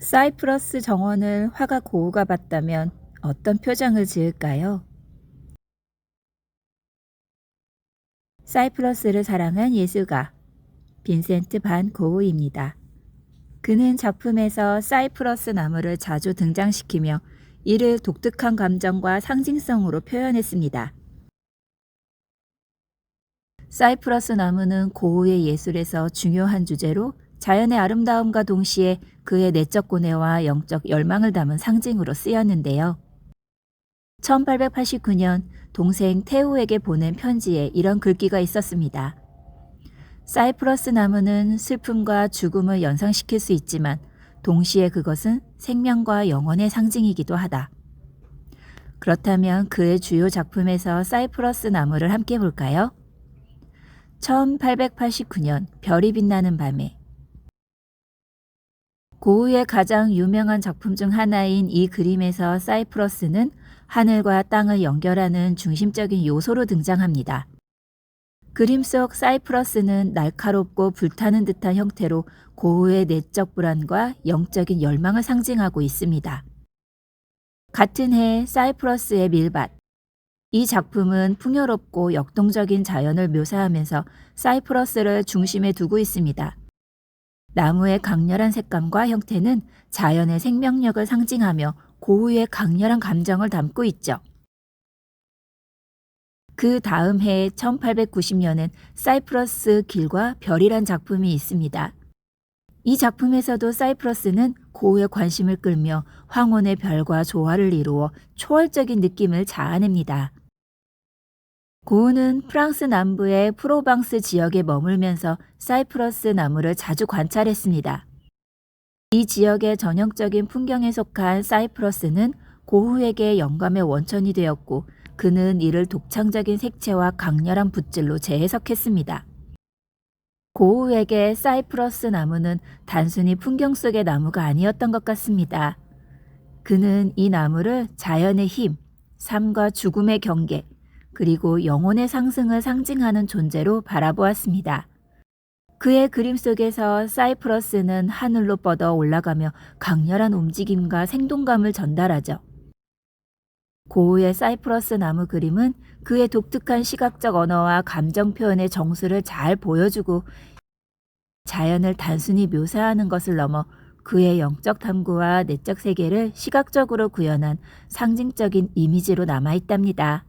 사이프러스 정원을 화가 고우가 봤다면 어떤 표정을 지을까요? 사이프러스를 사랑한 예술가 빈센트 반 고우입니다. 그는 작품에서 사이프러스 나무를 자주 등장시키며 이를 독특한 감정과 상징성으로 표현했습니다. 사이프러스 나무는 고우의 예술에서 중요한 주제로 자연의 아름다움과 동시에 그의 내적 고뇌와 영적 열망을 담은 상징으로 쓰였는데요. 1889년 동생 테오에게 보낸 편지에 이런 글귀가 있었습니다. 사이프러스 나무는 슬픔과 죽음을 연상시킬 수 있지만 동시에 그것은 생명과 영원의 상징이기도 하다. 그렇다면 그의 주요 작품에서 사이프러스 나무를 함께 볼까요? 1889년 별이 빛나는 밤에 고우의 가장 유명한 작품 중 하나인 이 그림에서 사이프러스는 하늘과 땅을 연결하는 중심적인 요소로 등장합니다. 그림 속 사이프러스는 날카롭고 불타는 듯한 형태로 고우의 내적 불안과 영적인 열망을 상징하고 있습니다. 같은 해 사이프러스의 밀밭. 이 작품은 풍요롭고 역동적인 자연을 묘사하면서 사이프러스를 중심에 두고 있습니다. 나무의 강렬한 색감과 형태는 자연의 생명력을 상징하며 고우의 강렬한 감정을 담고 있죠. 그 다음 해 1890년엔 사이프러스 길과 별이란 작품이 있습니다. 이 작품에서도 사이프러스는 고우의 관심을 끌며 황혼의 별과 조화를 이루어 초월적인 느낌을 자아냅니다. 고우는 프랑스 남부의 프로방스 지역에 머물면서 사이프러스 나무를 자주 관찰했습니다. 이 지역의 전형적인 풍경에 속한 사이프러스는 고우에게 영감의 원천이 되었고 그는 이를 독창적인 색채와 강렬한 붓질로 재해석했습니다. 고우에게 사이프러스 나무는 단순히 풍경 속의 나무가 아니었던 것 같습니다. 그는 이 나무를 자연의 힘, 삶과 죽음의 경계, 그리고 영혼의 상승을 상징하는 존재로 바라보았습니다. 그의 그림 속에서 사이프러스는 하늘로 뻗어 올라가며 강렬한 움직임과 생동감을 전달하죠. 고우의 사이프러스 나무 그림은 그의 독특한 시각적 언어와 감정 표현의 정수를 잘 보여주고 자연을 단순히 묘사하는 것을 넘어 그의 영적 탐구와 내적 세계를 시각적으로 구현한 상징적인 이미지로 남아 있답니다.